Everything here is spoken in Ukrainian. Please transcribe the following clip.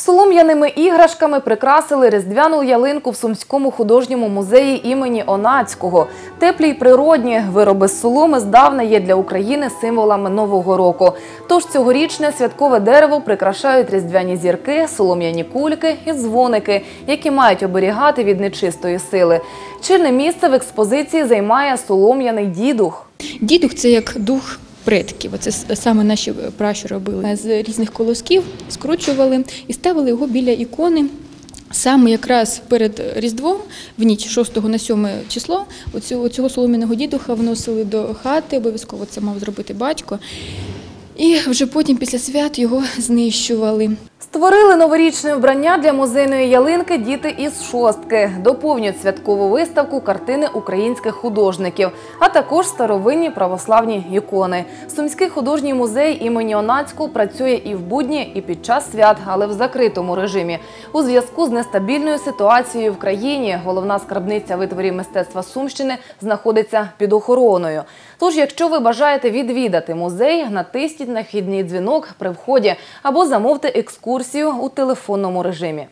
Солом'яними іграшками прикрасили різдвяну ялинку в Сумському художньому музеї імені Онацького. Теплі й природні вироби з соломи здавна є для України символами Нового року. Тож цьогорічне святкове дерево прикрашають різдвяні зірки, солом'яні кульки і дзвоники, які мають оберігати від нечистої сили. Чільне місце в експозиції займає солом'яний дідух. Дідух це як дух предків. Оце саме наші пращури робили. З різних колосків скручували і ставили його біля ікони. Саме якраз перед Різдвом, в ніч 6 на 7 число, оцю, цього солом'яного дідуха вносили до хати, обов'язково це мав зробити батько. І вже потім після свят його знищували. Створили новорічне вбрання для музейної ялинки діти із шостки. Доповнюють святкову виставку картини українських художників, а також старовинні православні ікони. Сумський художній музей імені Онацького працює і в будні, і під час свят, але в закритому режимі. У зв'язку з нестабільною ситуацією в країні головна скарбниця витворів мистецтва Сумщини знаходиться під охороною. Тож, якщо ви бажаєте відвідати музей, натисніть на вхідний дзвінок при вході або замовте екскурсію у телефонному режимі.